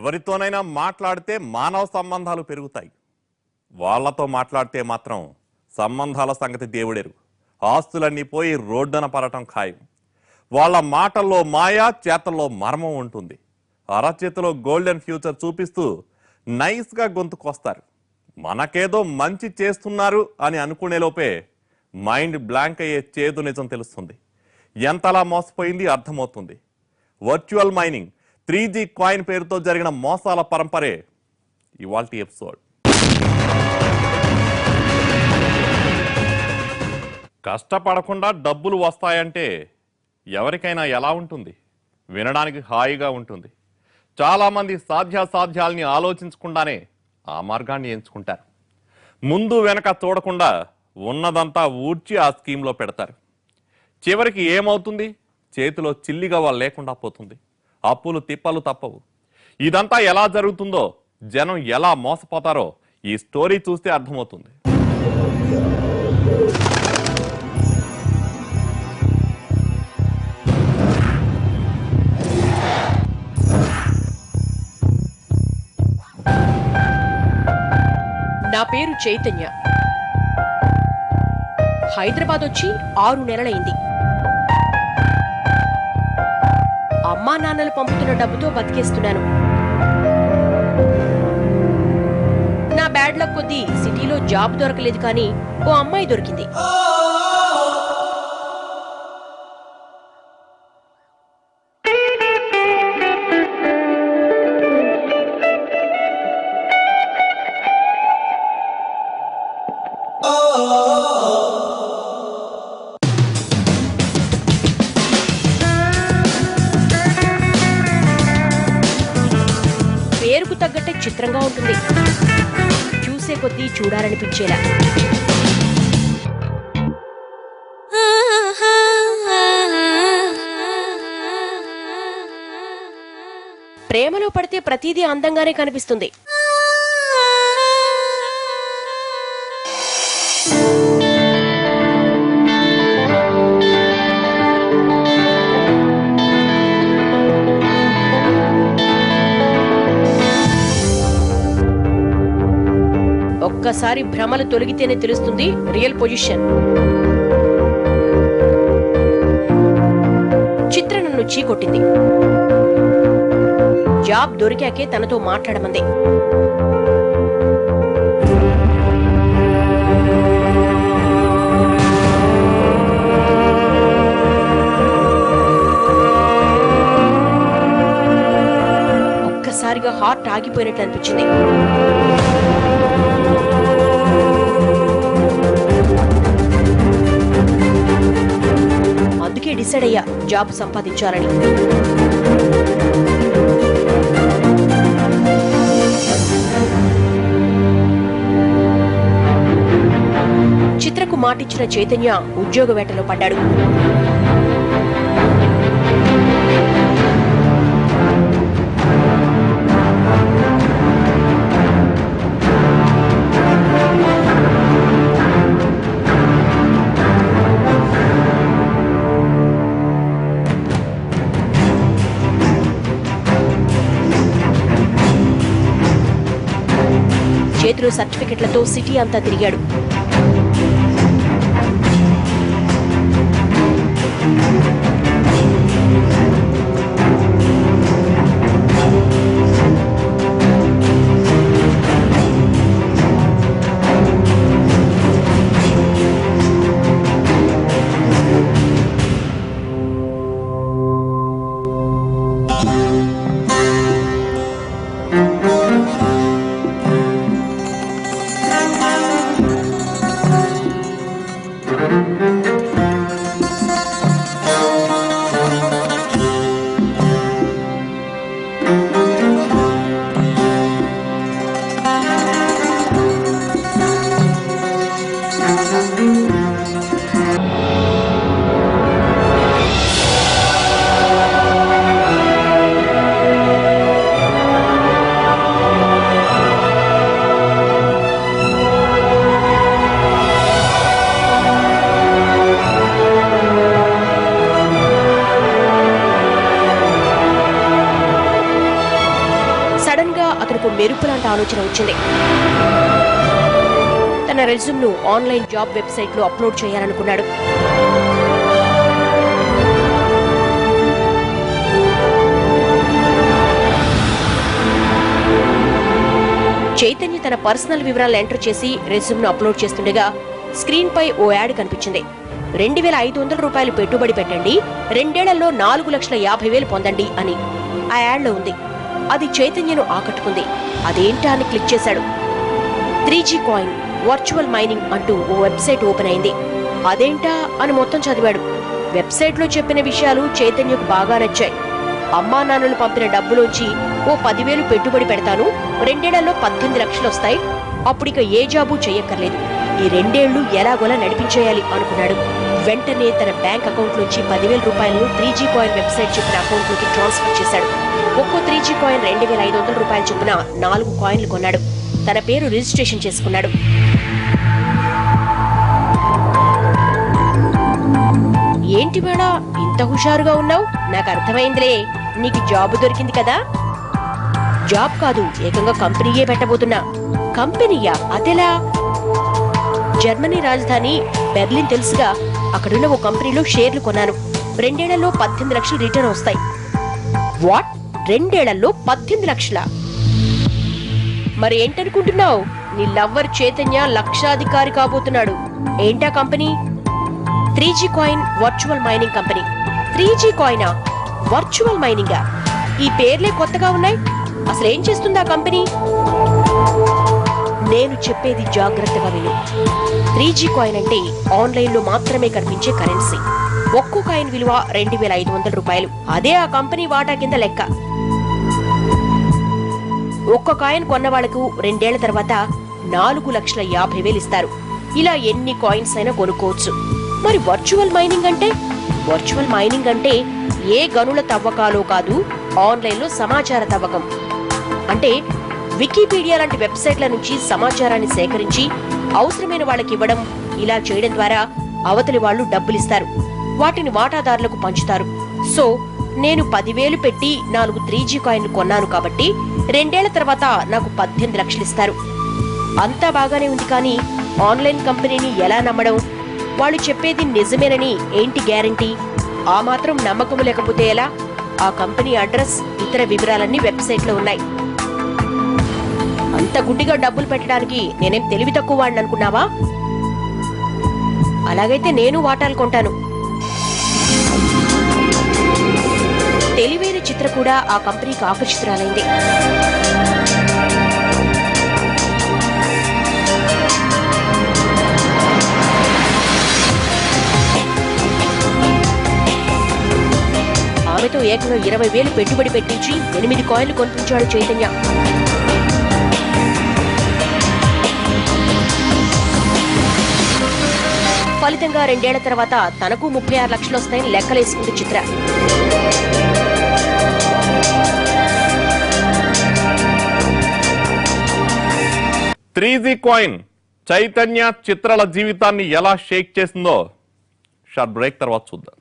ఎవరితోనైనా మాట్లాడితే మానవ సంబంధాలు పెరుగుతాయి. వాళ్ళతో మాట్లాడితే మాత్రం సంబంధాల సంగతి దేవుడెరు ఆస్తులన్నీ పోయి రోడ్డున పడటం ఖాయం. వాళ్ళ మాటల్లో మాయా చేతల్లో మర్మం ఉంటుంది. అరచేతిలో గోల్డెన్ ఫ్యూచర్ చూపిస్తూ నైస్గా గొంతుకొస్తారు. మనకేదో మంచి చేస్తున్నారు అని అనుకునే లోపే మైండ్ బ్లాంక్ అయ్యే చేదు నిజం తెలుస్తుంది. ఎంతలా మోసపోయింది అర్థమవుతుంది. Virtual mining three G coin పేరుతో జరిగిన మోసాల పరంపరే ఇవాల్టి ఎపిసోడ్. కష్టపడకుండా డబ్బులు వస్తాయంటే ఎవరికైనా ఎలా ఉంటుంది? వినడానికి హాయిగా ఉంటుంది. చాలామంది సాధ్యాసాధ్యాల్ని ఆలోచించకుండానే ఆ మార్గాన్ని ఎంచుకుంటారు. ముందు వెనక చూడకుండా ఉన్నదంతా ఊడ్చి ఆ స్కీమ్లో పెడతారు. చివరికి ఏమవుతుంది? చేతిలో చిల్లిగా వాళ్ళు లేకుండా పోతుంది. అప్పులు తిప్పలు తప్పవు. ఇదంతా ఎలా జరుగుతుందో జనం ఎలా మోసపోతారో ఈ స్టోరీ చూస్తే అర్థమవుతుంది. నా పేరు చైతన్య. హైదరాబాద్ వచ్చి ఆరు నెలలైంది. అమ్మా నాన్నలు పంపుతున్న డబ్బుతో బతికేస్తున్నాను. నా బ్యాడ్ లక్ కొద్దీ సిటీలో జాబ్ దొరకలేదు కానీ ఓ అమ్మాయి దొరికింది. చిత్రంగా ఉంటుంది. చూసే కొద్దీ చూడాలనిపించేలా. ప్రేమలో పడితే ప్రతిదీ అందంగానే కనిపిస్తుంది. ఒక్కసారి భ్రమలు తొలగితేనే తెలుస్తుంది రియల్ పొజిషన్. చిత్ర నన్ను చీకొట్టింది. జాబ్ దొరికాకే తనతో మాట్లాడమంది. ఒక్కసారిగా హార్ట్ ఆగిపోయినట్లు అనిపించింది. నుంచే డిసైడ్ అయ్యా జాబ్ సంపాదించాలని. చిత్రకు మాటిచ్చిన చైతన్య ఉద్యోగ వేటలో పడ్డాడు. చేతిలో సర్టిఫికెట్లతో సిటీ అంతా తిరిగాడు. మెరుపులాంటి ఆలోచన వచ్చింది. తన రెజ్యూమ్ను ఆన్లైన్ జాబ్ వెబ్సైట్లో అప్లోడ్ చేయాలనుకున్నాడు. చైతన్య తన పర్సనల్ వివరాలు ఎంటర్ చేసి రెజ్యూమ్ను అప్లోడ్ చేస్తుండగా స్క్రీన్ పై ఓ యాడ్ కనిపించింది. రెండు వేల ఐదు వందల రూపాయలు పెట్టుబడి పెట్టండి రెండేళ్ళలో నాలుగు లక్షల యాభై వేలు పొందండి అని ఆ యాడ్లో ఉంది. అది చైతన్యను ఆకట్టుకుంది. అదేంటా అని క్లిక్ చేశాడు. Three G coin virtual mining అంటూ ఓ వెబ్సైట్ ఓపెన్ అయింది. అదేంటా అని మొత్తం చదివాడు. వెబ్సైట్లో చెప్పిన విషయాలు చైతన్యకు బాగా నచ్చాయి. అమ్మా నాన్నలు పంపిన డబ్బులోంచి ఓ పదివేలు పెట్టుబడి పెడతాను. రెండేళ్ళలో పద్దెనిమిది లక్షలు వస్తాయి అప్పుడిక ఏ జాబు చెయ్యక్కర్లేదు. ఈ రెండేళ్ళు ఎలాగోలా నడిపించేయాలి అనుకున్నాడు. వెంటనే తన బ్యాంక్ అకౌంట్ నుంచి పదివేల రూపాయలను త్రీ జీ కాయిన్ వెబ్సైట్ చెప్పిన అకౌంట్లోకి ట్రాన్స్ఫర్ చేశాడు. ఒక్కో త్రీ జీ కాయిన్ రెండు వేల ఐదు వందల రూపాయల చొప్పున నాలుగు కాయిన్లు కొన్నాడు. తన పేరు రిజిస్ట్రేషన్ చేసుకున్నాడు. ఏంటి మేడా ఇంత హుషారుగా ఉన్నావు? నాకు అర్థమైందిలే. నీకు జాబ్ దొరికింది కదా? జాబ్ కాదు ఏకంగా కంపెనీయే పెట్టబోతున్నా. కంపెనీయా? అదెలా? జర్మనీ రాజధాని బెర్లిన్ తెలుసుగా అక్కడున్న ఓ కంపెనీలో షేర్లు కొన్నాను. రెండేళ్ళలో పద్దెనిమిది లక్షలు రిటర్న్ వస్తాయి. వాట్? రెండేళ్ళలో పద్దెనిమిది లక్షల? మరి ఏంటనుకుంటున్నావు? నీ లవ్వర్ చైతన్య లక్షాధికారి కాబోతున్నాడు. ఏంటా company? Three G coin virtual mining company. Three G కాయినా? వర్చువల్ మైనింగా? ఈ పేర్లే కొత్తగా ఉన్నాయి. అసలు ఏం చేస్తుందా కంపెనీ? నేను చెప్పేది జాగ్రత్తగా విను. త్రీ జీ కాయిన్ అంటే ఆన్లైన్లో మాత్రమే కనిపించే కరెన్సీ. ఒక్కో కాయిన్ విలువ రెండు వేల ఐదు వందల రూపాయలు. అదే ఆ కంపెనీ వాటా కింద లెక్క. ఒక్క కాయిన్ కొన్న వాళ్ళకు రెండేళ్ళ తర్వాత నాలుగు లక్షల యాభై వేలు ఇస్తారు. ఇలా ఎన్ని కాయిన్స్ అయినా కొనుక్కోవచ్చు. మరి వర్చువల్ మైనింగ్ అంటే? వర్చువల్ మైనింగ్ అంటే ఏ గనుల తవ్వకాలో కాదు ఆన్లైన్లో సమాచార తవ్వకం. అంటే వికీపీడియా లాంటి వెబ్సైట్ల నుంచి సమాచారాన్ని సేకరించి అవసరమైన వాళ్ళకి ఇవ్వడం ఇలా చేయడం ద్వారా అవతలి వాళ్ళు డబ్బులిస్తారు. వాటిని వాటాదారులకు పంచుతారు. సో నేను పదివేలు పెట్టి నాలుగు త్రీ జీ కాయిన్లు కొన్నాను కాబట్టి రెండేళ్ళ తర్వాత నాకు పద్దెనిమిది లక్షలు ఇస్తారు. అంతా బాగానే ఉంది కానీ ఆన్లైన్ కంపెనీని ఎలా నమ్మడం? వాళ్ళు చెప్పేది నిజమేనని ఏంటి గ్యారంటీ? ఆ మాత్రం నమ్మకం లేకపోతే ఎలా? ఆ కంపెనీ అడ్రస్ ఇతర వివరాలన్నీ వెబ్సైట్లో ఉన్నాయి. అంత గుడ్డిగా డబ్బులు పెట్టడానికి నేనేం తెలివి తక్కువ వాడిని అనుకున్నావా? అలాగైతే నేను వాటాలు కొంటాను. తెలివైన చిత్ర కూడా ఆ కంపెనీకి ఆకర్షితురాలైంది. ఆమెతో ఏకంగా ఇరవై వేలు పెట్టుబడి పెట్టించి ఎనిమిది కాయిన్లు కొనిపించాడు చైతన్య. ఫలితంగా రెండేళ్ళ తర్వాత తనకు ముప్పై ఆరు లక్షలు వస్తాయని లెక్కలేసుకుంది Chitra. Three G coin Chaitanya చిత్రాల జీవితాన్ని ఎలా షేక్ చేసిందో షార్ట్ బ్రేక్ తర్వాత చూద్దాం.